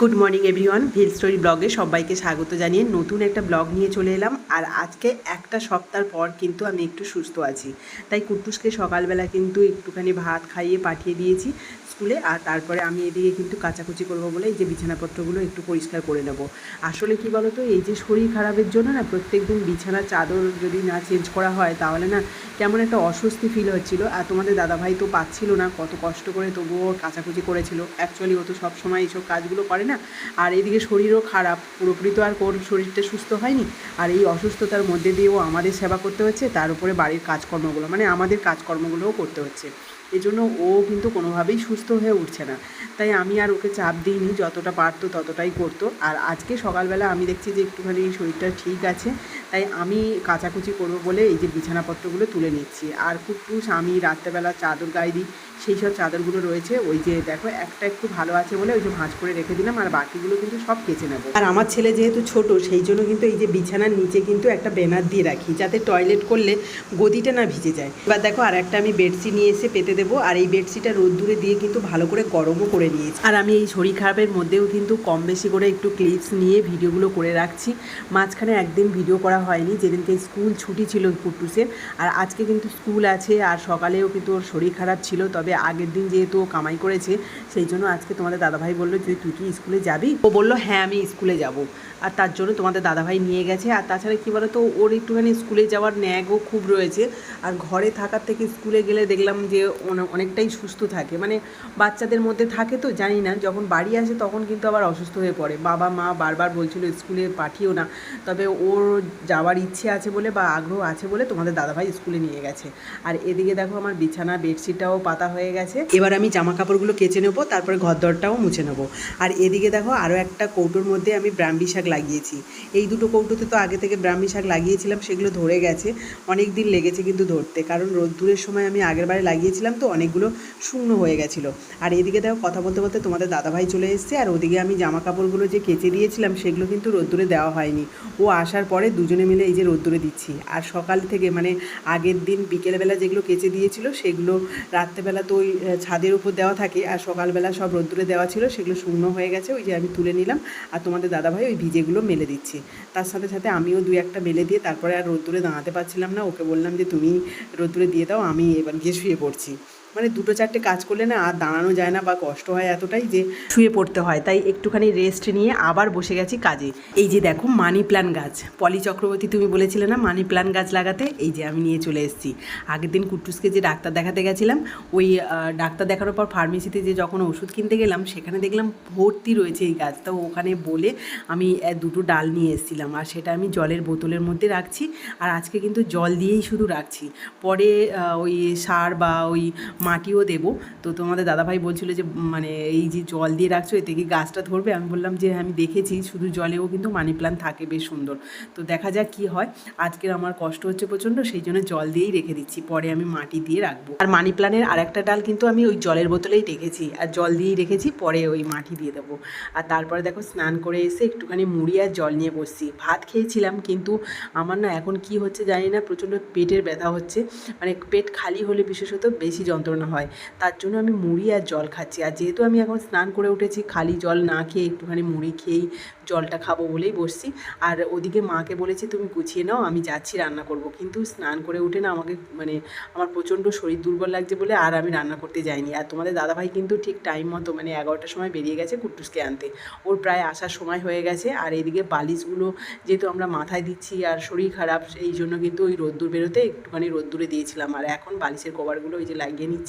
Good morning everyone ভিল story ব্লগে সবাইকে স্বাগত জানিয়ে নতুন একটা ব্লগ নিয়ে চলে এলাম। আর আজকে একটা সপ্তাহ পর কিন্তু আমি একটু সুস্থ আছি। তাই কুটুসকে সকালবেলা কিন্তু একটুখানি ভাত খাইয়ে পাঠিয়ে দিয়েছি। স্কুলে, আর তারপরে আমি এদিকে কিন্তু কাচাকুচি করব বলে এই যে বিছানাপত্রগুলো একটু পরিষ্কার করে নেব। আসলে কি বলতো, এই যে শরীর খারাপের জন্য না প্রত্যেক দিন বিছানার চাদর যদি না চেঞ্জ করা হয়, তাহলে না কেমন একটা অস্বস্তি ফিল হচ্ছিল। আর তোমাদের দাদাভাই তো পাচ্ছিল না, কত কষ্ট করে তবুও কাচাকুচি করেছিল। অ্যাকচুয়ালি ও তো সবসময় এইসব কাজগুলো করে না। আর এদিকে শরীরও খারাপ, পুরোপুরি তো আর কোন শরীরটা সুস্থ হয়নি। আর এই অসুস্থতার মধ্যে দিয়েও আমাদের সেবা করতে হচ্ছে, তার উপরে বাড়ির কাজকর্মগুলো মানে আমাদের কাজকর্মগুলোও করতে হচ্ছে। এই জন্য ও কিন্তু কোনোভাবেই সুস্থ হয়ে উঠছে না। তাই আমি আর ওকে চাপ দিইনি, যতটা পারতো ততটাই করতো। আর আজকে সকালবেলা আমি দেখছি যে একটুখানি শরীরটা ঠিক আছে, তাই আমি কাচাকুচি করব বলে এই যে বিছানাপত্রগুলো তুলে নিচ্ছি। আর কুট্টুস আমি রাত্রেবেলা চাদর গায়ে দিই সেই সব চাদরগুলো রয়েছে। ওই যে দেখো, একটা একটু ভালো আছে বলে ওই যে ভাঁজ করে রেখে দিলাম, আর বাকিগুলো কিন্তু সব কেচে নেব। আর আমার ছেলে যেহেতু ছোট, সেই জন্য কিন্তু এই যে বিছানার নিচে কিন্তু একটা ব্যানার দিয়ে রাখি, যাতে টয়লেট করলে গদিটা না ভিজে যায়। এবার দেখো, আর একটা আমি বেডশিট নিয়ে এসে পেতে দেবো, আর এই বেডশিটটা রোদ্দুরে দিয়ে কিন্তু ভালো করে গরমও করে নিয়েছি। আর আমি এই শরীর খারাপের মধ্যেও কিন্তু কম বেশি করে একটু ক্লিপস নিয়ে ভিডিওগুলো করে রাখছি। মাঝখানে একদিন ভিডিও করা হয়নি, যেদিনকে স্কুল ছুটি ছিল কুট্টুসের আর আজকে কিন্তু স্কুল আছে, আর সকালেও কিন্তু ওর শরীর খারাপ ছিল, তবে আগের দিন যেহেতু ও কামাই করেছে, সেই জন্য আজকে তোমাদের দাদাভাই বলল যে তুই কি স্কুলে যাবি? ও বলল হ্যাঁ আমি স্কুলে যাব। আর তার জন্য তোমাদের দাদাভাই নিয়ে গেছে। আর তাছাড়া কী বলো তো ওর একটুখানি স্কুলে যাওয়ার ন্যাগও খুব রয়েছে। আর ঘরে থাকার থেকে স্কুলে গেলে দেখলাম যে অনেকটাই সুস্থ থাকে। মানে বাচ্চাদের মধ্যে থাকে তো, জানি না। যখন বাড়ি আসে তখন কিন্তু আবার অসুস্থ হয়ে পড়ে। বাবা মা বারবার বলছিল, স্কুলে পাঠিও না। তবে ওর যাওয়ার ইচ্ছে আছে বলে বা আগ্রহ আছে বলে তোমাদের দাদাভাই স্কুলে নিয়ে গেছে। আর এদিকে দেখো আমার বিছানা, বেডশিটটাও পাতা হয়ে গেছে। এবার আমি জামা কাপড়গুলো কেচে নেব, তারপরে ঘরদরটাও মুছে নেব। আর এদিকে দেখো আরও একটা কৌটোর মধ্যে আমি ব্রাহ্মী শাক লাগিয়েছি। এই দুটো কৌটোতে তো আগে থেকে ব্রাহ্মী শাক লাগিয়েছিলাম, সেগুলো ধরে গেছে। অনেক দিন লেগেছে কিন্তু ধরতে, কারণ রোদ্দুরের সময় আমি আগের বারে লাগিয়েছিলাম তো অনেকগুলো শূন্য হয়ে গেছিল। আর এদিকে দেখো কথা বলতে বলতে তোমাদের দাদাভাই চলে এসেছে, আর ওদিকে আমি জামা কাপড়গুলো যে কেচে দিয়েছিলাম, সেগুলো কিন্তু রোদ্দুরে দেওয়া হয়নি। ও আসার পরে দুজনে মিলে এই যে রোদ্দুরে দিচ্ছি। আর সকাল থেকে মানে আগের দিন বিকেলবেলা যেগুলো কেচে দিয়েছিল, সেগুলো রাত্রেবেলা তো ওই ছাদের উপর দেওয়া থাকে আর সকালবেলা সব রোদ্দুরে দেওয়া ছিল, সেগুলো শুকনো হয়ে গেছে, ওই যে আমি তুলে নিলাম আর তোমাদের দাদাভাই ওই ভিজেগুলো মেলে দিচ্ছি। তার সাথে সাথে আমিও দুই একটা মেলে দিয়ে তারপরে আর রোদ্দুরে দাঁড়াতে পারছিলাম না, ওকে বললাম যে তুমি রোদ্দুরে দিয়ে দাও, আমি এবার গিয়ে শুয়ে পড়ছি। মানে দুটো চারটে কাজ করলে না আর দাঁড়ানো যায় না বা কষ্ট হয় এতটাই যে শুয়ে পড়তে হয়। তাই একটুখানি রেস্ট নিয়ে আবার বসে গেছি কাজে। এই যে দেখো মানি প্ল্যান গাছ। পলি চক্রবর্তী তুমি বলেছিলে না মানি প্ল্যান গাছ লাগাতে? এই যে আমি নিয়ে চলে এসেছি। আগের দিন কুট্টুসকে যে ডাক্তার দেখাতে গেছিলাম, ওই ডাক্তার দেখানোর পর ফার্মেসিতে যে যখন ওষুধ কিনতে গেলাম, সেখানে দেখলাম ভর্তি রয়েছে এই গাছ। তো ওখানে বলে আমি দুটো ডাল নিয়ে এসেছিলাম। আর সেটা আমি জলের বোতলের মধ্যে রাখছি। আর আজকে কিন্তু জল দিয়েই শুধু রাখছি। পরে ওই সার বা ওই মাটিও দেবো। তো তোমাদের দাদাভাই বলছিল যে মানে এই যে জল দিয়ে রাখছো এতে কি গাছটা ধরবে? আমি বললাম যে হ্যাঁ, আমি দেখেছি শুধু জলেও কিন্তু মানি প্ল্যান্ট থাকে বেশ সুন্দর। তো দেখা যাক কি হয়। আজকের আমার কষ্ট হচ্ছে প্রচণ্ড সেই জন্য জল দিয়েই রেখে দিচ্ছি। পরে আমি মাটি দিয়ে রাখব। আর মানি প্ল্যান্টের আর একটা ডাল কিন্তু আমি ওই জলের বোতলেই রেখেছি আর জল দিয়েই রেখেছি পরে ওই মাটি দিয়ে দেবো। আর তারপরে দেখো স্নান করে এসে একটুখানি মুড়ি আর জল নিয়ে বসছি। ভাত খেয়েছিলাম কিন্তু আমার না এখন কি হচ্ছে জানি না প্রচণ্ড পেটের ব্যথা হচ্ছে। মানে পেট খালি হলে বিশেষত বেশি যন্ত্রণা হয়। তার জন্য আমি মুড়ি আর জল খাচ্ছি। আর যেহেতু আমি এখন স্নান করে উঠেছি, খালি জল না খেয়ে একটুখানি মুড়ি খেয়েই জলটা খাব বলেই বসছি। আর ওদিকে মাকে বলেছি, তুমি গুছিয়ে নাও, আমি যাচ্ছি, রান্না করব। কিন্তু স্নান করে উঠে না আমাকে মানে আমার প্রচণ্ড শরীর দুর্বল লাগছে বলে আর আমি রান্না করতে যাইনি। আর তোমাদের দাদাভাই কিন্তু ঠিক টাইম মতো মানে এগারোটার সময় বেরিয়ে গেছে কুট্টুসকে আনতে। ওর প্রায় আসার সময় হয়ে গেছে। আর এদিকে বালিশগুলো যেহেতু আমরা মাথায় দিচ্ছি আর শরীর খারাপ এই জন্য কিন্তু ওই রোদ্দুর বেরোতে একটুখানি রোদ্দুরে দিয়েছিলাম। আর এখন বালিশের কভারগুলো ওই যে লাগিয়ে নিচ্ছি।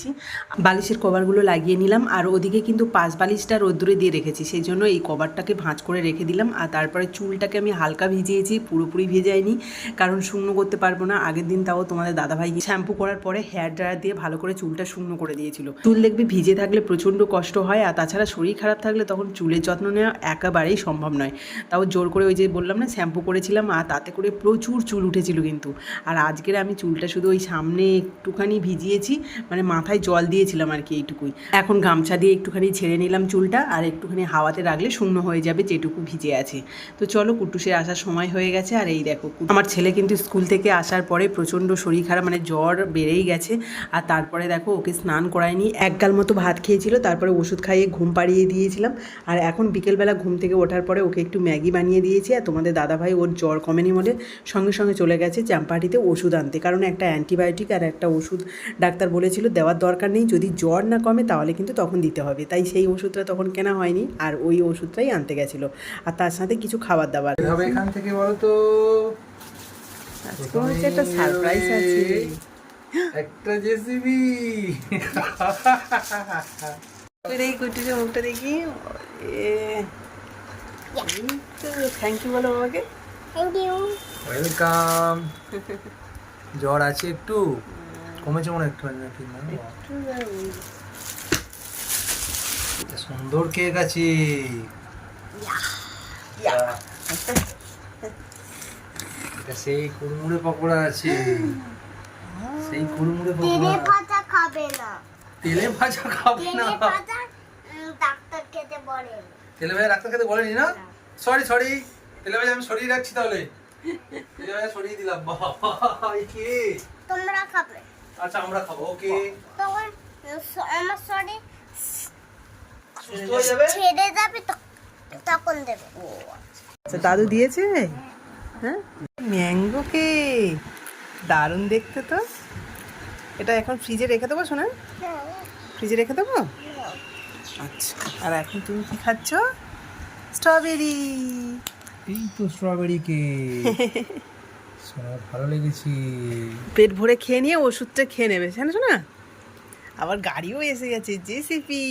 বালিশের কভারগুলো লাগিয়ে নিলাম আর ওদিকে কিন্তু পাঁচ বালিশটা রোদ্দুরে দিয়ে রেখেছি সেই জন্য এই কভারটাকে ভাঁজ করে রেখে দিলাম। আর তারপরে চুলটাকে আমি হালকা ভিজিয়েছি, পুরোপুরি ভেজাইনি কারণ শুকনো করতে পারব না। আগের দিন তাও তোমাদের দাদাভাই শ্যাম্পু করার পরে হেয়ার ড্রায়ার দিয়ে ভালো করে চুলটা শুকনো করে দিয়েছিল। চুল দেখবে ভিজে থাকলে প্রচণ্ড কষ্ট হয় আর তাছাড়া শরীর খারাপ থাকলে তখন চুলের যত্ন নেওয়া একেবারেই সম্ভব নয়। তাও জোর করে ওই যে বললাম না, শ্যাম্পু করেছিলাম আর তাতে করে প্রচুর চুল উঠেছিল কিন্তু। আর আজকের আমি চুলটা শুধু ওই সামনে একটুখানি ভিজিয়েছি মানে মাথা মাথায় জল দিয়েছিলাম আর কি এইটুকুই। এখন গামছা দিয়ে একটুখানি ছেড়ে নিলাম চুলটা আর একটুখানি হাওয়াতে রাখলে শূন্য হয়ে যাবে যেটুকু ভিজে আছে। তো চলো কুটুসের আসার সময় হয়ে গেছে আর এই দেখো আমার ছেলে কিন্তু স্কুল থেকে আসার পরে প্রচণ্ড শরীর খারাপ মানে জ্বর বেড়েই গেছে। আর তারপরে দেখো ওকে স্নান করায়নি, এক গাল মতো ভাত খেয়েছিল, তারপরে ওষুধ খাইয়ে ঘুম পাড়িয়ে দিয়েছিলাম। আর এখন বিকেলবেলা ঘুম থেকে ওঠার পরে ওকে একটু ম্যাগি বানিয়ে দিয়েছি আর তোমাদের দাদাভাই ওর জ্বর কমেনি বলে সঙ্গে সঙ্গে চলে গেছে চাম্পাটিতে ওষুধ আনতে। কারণ একটা অ্যান্টিবায়োটিক আর একটা ওষুধ ডাক্তার বলেছিল দেওয়ার দরকার নেই। যদি জ্বর না কমে তাহলে কিন্তু তখন দিতে হবে। তাই সেই ওষুধটা তখন কেনা হয়নি আর ওই ওষুধটাই আনতে গেছিল। আর তার সাথে কিছু খাবার দাবার। হবে এখান থেকে বলো তো। আজকে হচ্ছে একটা সারপ্রাইজ আছে। একটা জেসিবি। এই কুটিকে মুখটা দেখি। থ্যাংক ইউ বলো থ্যাংক ইউ ওয়েলকাম জ্বর আছে একটু। কমেছে মনে একটু নাকি না। সুন্দর কেক আছে। এটা সেই কুড়মুড়ে পকোড়া আছে। সেই কুড়মুড়ে তেলে পকোড়া ভাজা খাবে না। তেলে ভাজা খাবে না। ডাক্তার খেতে বলেন তেলে ভাজা ডাক্তার খেতে বলেনি না? সরি সরি তেলে ভাজা আমি সরিয়ে রাখছি তাহলে। তেলে ভাজা সরিয়ে দিলাম। বাবা কি? তোমরা খাবে। আচ্ছা আমরা খাব। ওকে। তখন আমার শরীর সুস্থ হয়ে যাবে? ছেড়ে যাবে তখন দেবে। আচ্ছা দাদু দিয়েছে? হ্যাঁ? ম্যাঙ্গো কেক দারুণ দেখতে তো। এটা এখন ফ্রিজে রেখে দেবো শোনা ফ্রিজে রেখে দেবো? আচ্ছা আর এখন তুমি কি খাচ্ছ? স্ট্রবেরি। এই তো স্ট্রবেরি কেক। শোনা ভালো লেগেছে। পেট ভরে খেয়ে নিয়ে ওষুধটা খেয়ে নেবে, জানো না? আবার গাড়িও এসে গেছে, জেসিপি।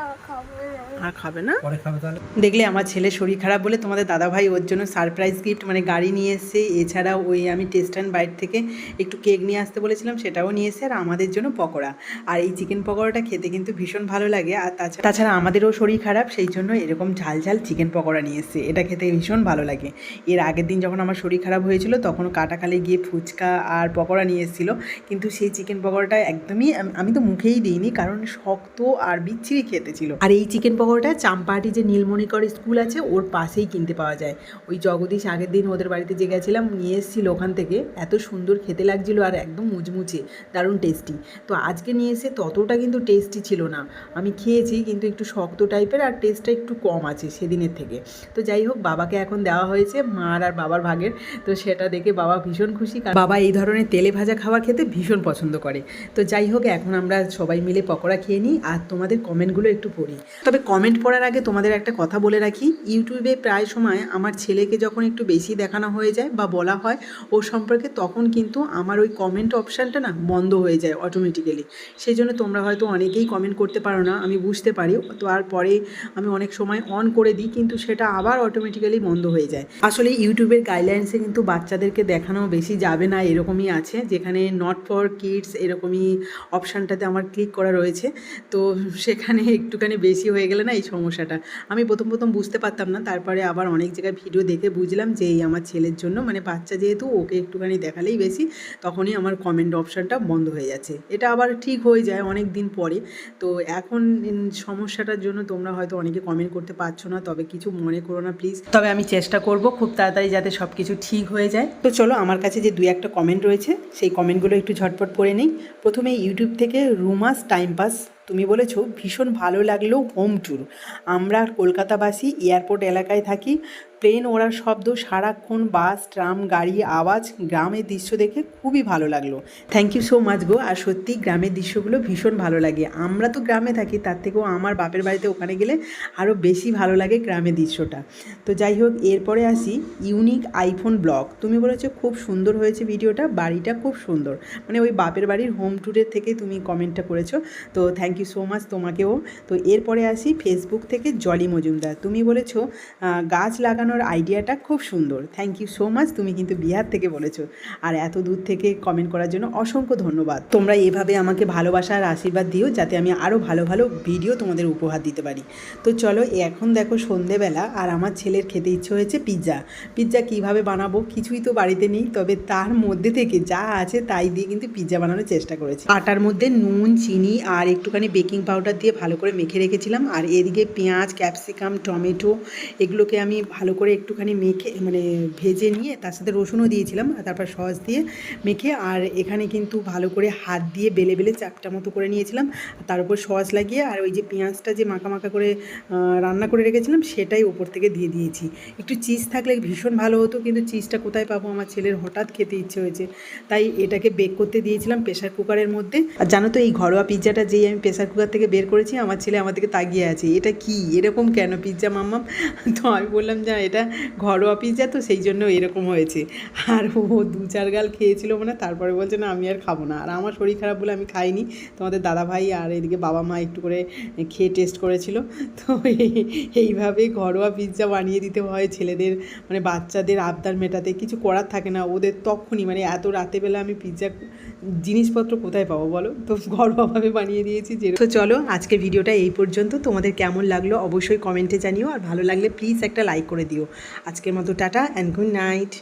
আর খাব না। আর খাবে না? পরে খাবে তাহলে। দেখলে আমার ছেলে শরীর খারাপ বলে তোমাদের দাদাভাই ওর জন্য সারপ্রাইজ গিফট মানে গাড়ি নিয়ে এসছে। এছাড়া ওই আমি টেস্ট অ্যান্ড বাইট থেকে একটু কেক নিয়ে আসতে বলেছিলাম সেটাও নিয়ে এসে আর আমাদের জন্য পকোড়া। আর এই চিকেন পকোড়াটা খেতে কিন্তু ভীষণ ভালো লাগে। আর তাছাড়া তাছাড়া আমাদেরও শরীর খারাপ সেই জন্য এরকম ঝাল ঝাল চিকেন পকোড়া নিয়ে এসছে। এটা খেতে ভীষণ ভালো লাগে। এর আগের দিন যখন আমার শরীর খারাপ হয়েছিল তখন কাটাখালে গিয়ে ফুচকা আর পকোড়া নিয়ে এসেছিল। কিন্তু সেই চিকেন পকোড়াটা একদমই আমি তো মুখেই দিইনি কারণ শক্ত আর বিচ্ছিরি খেতে ছিল আর এই চিকেন পকোড়াটা চাম্পাহাটি যে নীলমণিকর স্কুল আছে, ওর পাশেই কিনতে পাওয়া যায়। ওই জগদীশ আগের দিন ওদের বাড়িতে যে গেছিলাম, নিয়ে এসেছিল ওখান থেকে। এত সুন্দর খেতে লাগছিল আর একদম মুচমুচে, দারুণ টেস্টি তো আজকে নিয়ে এসে ততটা কিন্তু টেস্টি ছিল না। আমি খেয়েছি, কিন্তু একটু শক্ত টাইপের আর টেস্টটা একটু কম আছে সেদিনের থেকে। তো যাই হোক, বাবাকে এখন দেওয়া হয়েছে, মার আর বাবার ভাগের। তো সেটা দেখে বাবা ভীষণ খুশি বাবা এই ধরনের তেলে ভাজা খাবার খেতে ভীষণ পছন্দ করে। তো যাই হোক, এখন আমরা সবাই মিলে পকোড়া খেয়ে নিই। আর তোমাদের কমেন্টগুলো একটু পড়ি। তবে কমেন্ট পড়ার আগে তোমাদের একটা কথা বলে রাখি। ইউটিউবে প্রায় সময় আমার ছেলেকে যখন একটু বেশি দেখানো হয়ে যায় বা বলা হয়, ও সম্পর্কে তখন কিন্তু আমার ওই কমেন্ট অপশানটা না বন্ধ হয়ে যায় অটোমেটিক্যালি সেই জন্য তোমরা হয়তো অনেকেই কমেন্ট করতে পারো না, আমি বুঝতে পারি। তো আর পরে আমি অনেক সময় অন করে দিই, কিন্তু সেটা আবার অটোমেটিক্যালি বন্ধ হয়ে যায়। আসলে ইউটিউবের গাইডলাইন্সে কিন্তু বাচ্চাদেরকে দেখানো বেশি যাবে না, এরকমই আছে। যেখানে নট ফর কিডস এরকমই অপশানটাতে আমার ক্লিক করা রয়েছে। তো সেখানে একটুখানি বেশি হয়ে গেলে না এই সমস্যাটা। আমি প্রথম প্রথম বুঝতে পারতাম না, তারপরে আবার অনেক জায়গায় ভিডিও দেখে বুঝলাম যে এই আমার ছেলের জন্য মানে বাচ্চা যেহেতু ওকে একটুখানি দেখালেই বেশি, তখনই আমার কমেন্ট অপশানটা বন্ধ হয়ে যাচ্ছে। এটা আবার ঠিক হয়ে যায় অনেক দিন পরে। তো এখন সমস্যাটার জন্য তোমরা হয়তো অনেকে কমেন্ট করতে পারছ না, তবে কিছু মনে করো না প্লিজ তবে আমি চেষ্টা করব খুব তাড়াতাড়ি যাতে সব কিছু ঠিক হয়ে যায়। তো চলো আমার কাছে যে দুই একটা কমেন্ট রয়েছে, সেই কমেন্টগুলো একটু ঝটপট পড়ে নিই। প্রথমে ইউটিউব থেকে রুমাস টাইম পাস তুমি বলেছ ভীষণ ভালো লাগল হোম ট্যুর আমরা কলকাতাবাসী এয়ারপোর্ট এলাকায় থাকি প্লেন ওড়ার শব্দ সারাক্ষণ বাস, ট্রাম, গাড়ি, আওয়াজ, গ্রামের দৃশ্য দেখে খুবই ভালো লাগল। থ্যাংক ইউ সো মাচ গো। আর সত্যি গ্রামের দৃশ্যগুলো ভীষণ ভালো লাগে। আমরা তো গ্রামে থাকি, তার থেকেও আমার বাপের বাড়িতে ওখানে গেলে আরও বেশি ভালো লাগে গ্রামের দৃশ্যটা। তো যাই হোক, এরপরে আসি ইউনিক আইফোন ব্লগ। তুমি বলেছ খুব সুন্দর হয়েছে ভিডিওটা, বাড়িটা খুব সুন্দর। মানে ওই বাপের বাড়ির হোম ট্যুরের থেকে তুমি কমেন্টটা করেছ। তো থ্যাংক ইউ সো মাচ তোমাকেও। তো এরপরে আসি ফেসবুক থেকে জলি মজুমদার। তুমি বলেছ গাছ লাগানো বানানোর আইডিয়াটা খুব সুন্দর। থ্যাংক ইউ সো মাচ তুমি কিন্তু বিহার থেকে বলেছ। আর এত দূর থেকে কমেন্ট করার জন্য অসংখ্য ধন্যবাদ। তোমরা এভাবে আমাকে ভালোবাসা আর আশীর্বাদ দিও যাতে আমি আরও ভালো ভালো ভিডিও তোমাদের উপহার দিতে পারি। তো চলো এখন দেখো সন্ধেবেলা আর আমার ছেলের খেতে ইচ্ছে হয়েছে পিৎজা পিৎজা কীভাবে বানাবো কিছুই তো বাড়িতে নেই, তবে তার মধ্যে থেকে যা আছে তাই দিয়ে কিন্তু পিৎজা বানানোর চেষ্টা করেছি। আটার মধ্যে নুন, চিনি আর একটুখানি বেকিং পাউডার দিয়ে ভালো করে মেখে রেখেছিলাম। আর এদিকে পেঁয়াজ ক্যাপসিকাম টমেটো এগুলোকে আমি ভালো করে একটুখানি মেখে মানে ভেজে নিয়ে তার সাথে রসুনও দিয়েছিলাম তারপর সস দিয়ে মেখে, আর এখানে কিন্তু ভালো করে হাত দিয়ে বেলে বেলে চাপটা মতো করে নিয়েছিলাম তার উপর সস লাগিয়ে, আর ওই যে পেঁয়াজটা যে মাখা মাখা করে রান্না করে রেখেছিলাম, সেটাই ওপর থেকে দিয়ে দিয়েছি। একটু চিজ থাকলে ভীষণ ভালো হতো, কিন্তু চিজটা কোথায় পাবো? আমার ছেলের হঠাৎ খেতে ইচ্ছে হয়েছে, তাই এটাকে বেক করতে দিয়েছিলাম প্রেশার কুকারের মধ্যে। আর জানো তো, এই ঘরোয়া পিৎজাটা যেই আমি প্রেশার কুকার থেকে বের করেছি, আমার ছেলে আমাদেরকে তাকিয়ে আছে, এটা কি? এরকম কেন পিৎজা মাম্মাম? তো আমি বললাম যে এটা ঘরোয়া পিৎজা তো সেই জন্য এরকম হয়েছে। আর ও দু চার গাল খেয়েছিল মানে তারপরে বলছে, না, আমি আর খাব না। আর আমার শরীর খারাপ বলে আমি খাইনি। তোমাদের দাদা ভাই আর এদিকে বাবা মা একটু করে খেয়ে টেস্ট করেছিল। তো এই- এইভাবে ঘরোয়া পিৎজা বানিয়ে দিতে হয় ছেলেদের মানে বাচ্চাদের আবদার মেটাতে। কিছু করার থাকে না, ওদের তখনই মানে এত রাতেবেলা আমি পিৎজা জিনিসপত্র কোথায় পাবো বলো? তো ঘরোয়াভাবে বানিয়ে দিয়েছি যে তো চলো আজকে ভিডিওটা এই পর্যন্ত। তোমাদের কেমন লাগল অবশ্যই কমেন্টে জানিও। আর ভালো লাগলে প্লিজ একটা লাইক করে দিও। আজকের মতো টাটা অ্যান্ড গুড নাইট